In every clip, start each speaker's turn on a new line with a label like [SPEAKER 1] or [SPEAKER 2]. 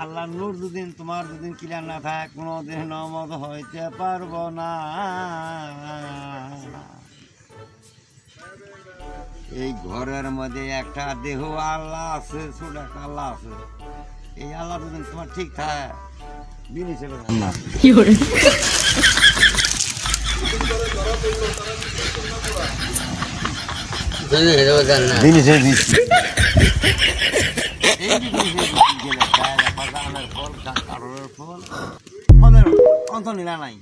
[SPEAKER 1] আল্লাহ নূর দুদিন তোমার দুদিন ক্লিয়ার না থাকে কোনো দিন নমদ হইতে পারব না। এই ঘরের মধ্যে একটা দেহ আল্লাহ আছে ছোট একটা আল্লাহ আছে। এই আল্লাহ দুদিন তোমার ঠিক থাকে। দিন হিসেবে না।
[SPEAKER 2] 有人
[SPEAKER 1] ，দিন হিসেবে আমের ফল কা- ফল ফলের নীলা নাই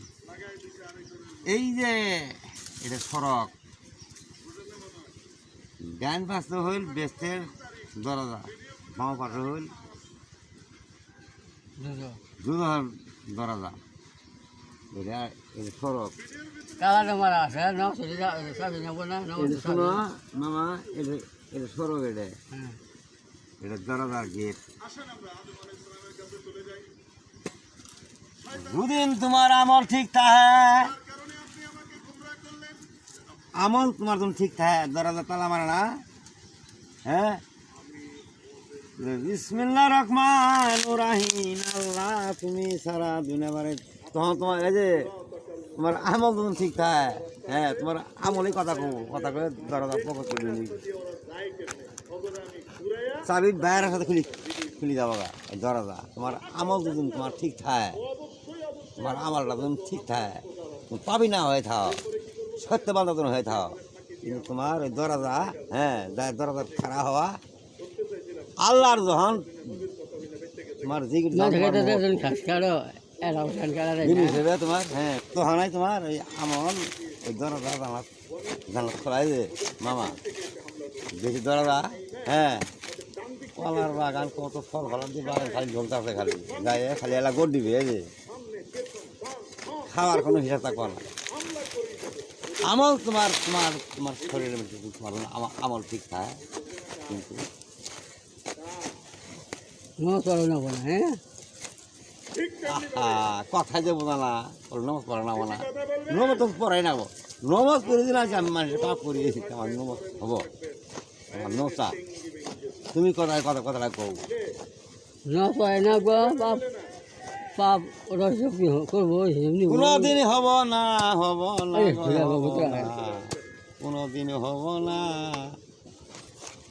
[SPEAKER 1] এই যে এটা সড়ক ডান পাশে হইল বেস্টের দরজা বাম পাশে হইল দুধর দরজা এটা এটা সড়ক
[SPEAKER 3] কালাটা মারা আছে
[SPEAKER 1] শোনো মামা এটা এটা সড়ক এটা।
[SPEAKER 3] হ্যাঁ।
[SPEAKER 1] এটা দরজার গেট। দুদিন তোমার আমল ঠিক থাকে আমল তোমার তুমি ঠিক থাকে দরজা তালা মারে না। হ্যাঁ? বিসমিল্লাহ রহমান রাহিম, আল্লাহ তুমি সারা দুনিয়া বারে তখন তোমার এই যে তোমার আমল তুমি ঠিক থাকে হ্যাঁ তোমার আমলই কথা কব, কথা কয়ে দরজা পকত করে নিবি চাবি বাইরের সাথে খুলি খুলি যাব দরজা। তোমার আমল দুদিন তোমার ঠিক থাকে তোমার আমলটা তুমি ঠিক থাকে। তুমি পাবি না হয়ে থাও। সত্য বান্ধব তুমি হয়ে থাও। কিন্তু তোমার ওই দরজা হ্যাঁ দরজা খারাপ হওয়া আল্লাহর যখন তোমার জিকির
[SPEAKER 3] না তো
[SPEAKER 1] হিসেবে তোমার হ্যাঁ তোমার ওই আমল ওই দরজা জানাত জানাত খোলাই যে মামা বেশি দরজা হ্যাঁ কলার বাগান কত ফল ফলার দিয়ে বাগান খালি ঝলতে আছে খালি। গায়ে খালি এলা গোট দিবে এই যে। খাওয়ার কোনো হিসাব থাকবে না। আমল তোমার তোমার তোমার শরীরের মধ্যে তোমার আমল- ঠিক থাকে। কিন্তু
[SPEAKER 3] হ্যাঁ?
[SPEAKER 1] কথা যে বোঝা না নমাজ পড়া না না নমাজ তো পড়াই না। নমাজ পড়ে দিন আছে আমি মানুষের পাপ করি আমার নমাজ হব। আমার নমসা তুমি কথা কথা কথাটা কও
[SPEAKER 3] ন পায় না গো বাপ। পাপ ওরা সব করব এমনি
[SPEAKER 1] কোনোদিন হব না হব না। কোনোদিন হব না।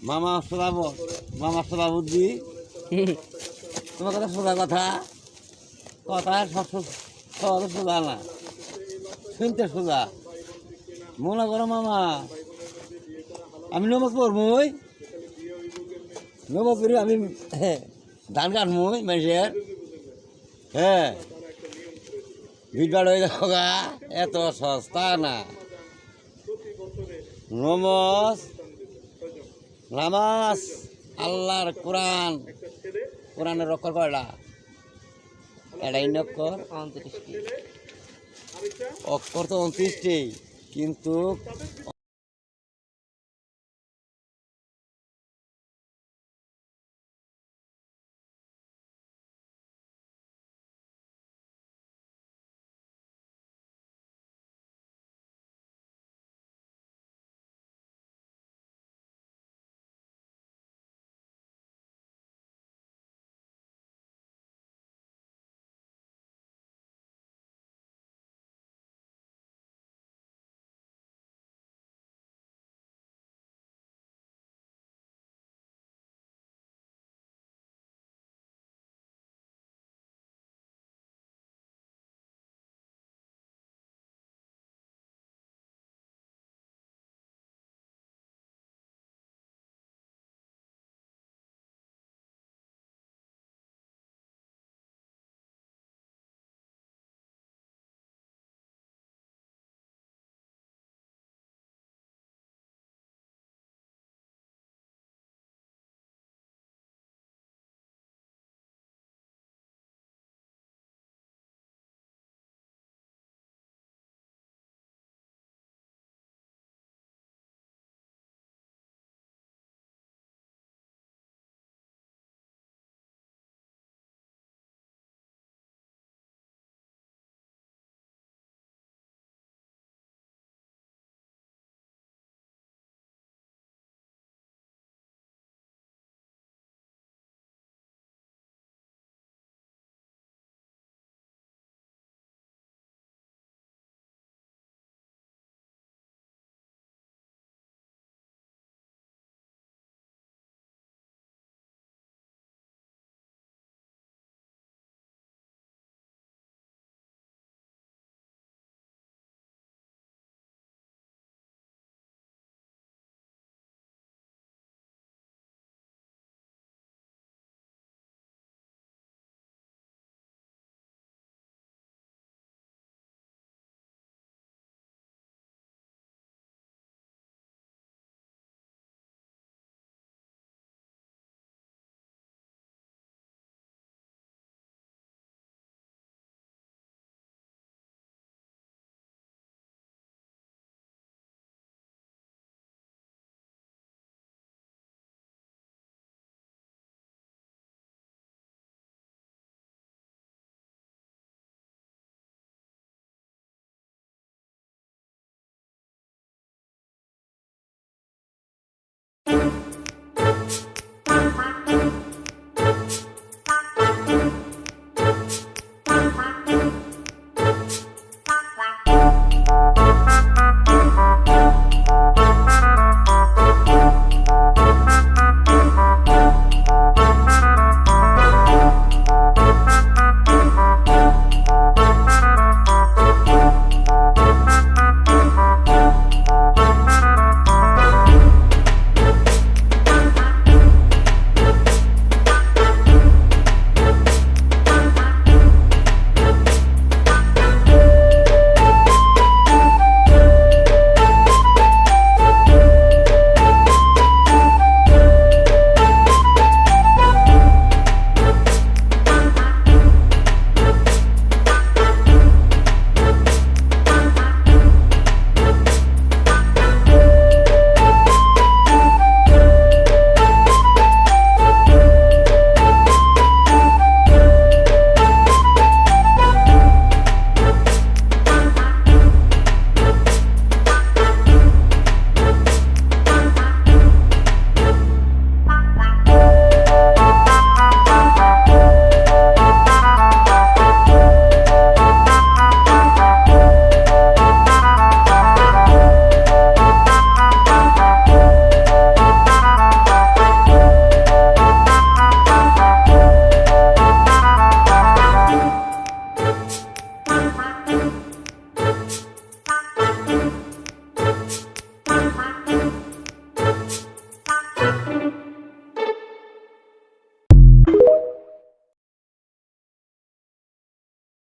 [SPEAKER 1] মামা সোজা মামা বুদ্ধি তোমার কথা সোজা কথা? কথা সব সোজা না। শুনতে সোজা মনে করো মামা আমি নমাজ পড়বই নমাজ করি আমি হ্যাঁ, ধান কাটমই মানুষের। হ্যাঁ। ভাড় হয়ে যাব গা, এত সস্তা না। নমস। নামাজ, আল্লাহর কোরআন। কোরআনের রক্ষর কয়টা এটাই নক্ষর অক্ষর তো উনত্রিশটি কিন্তু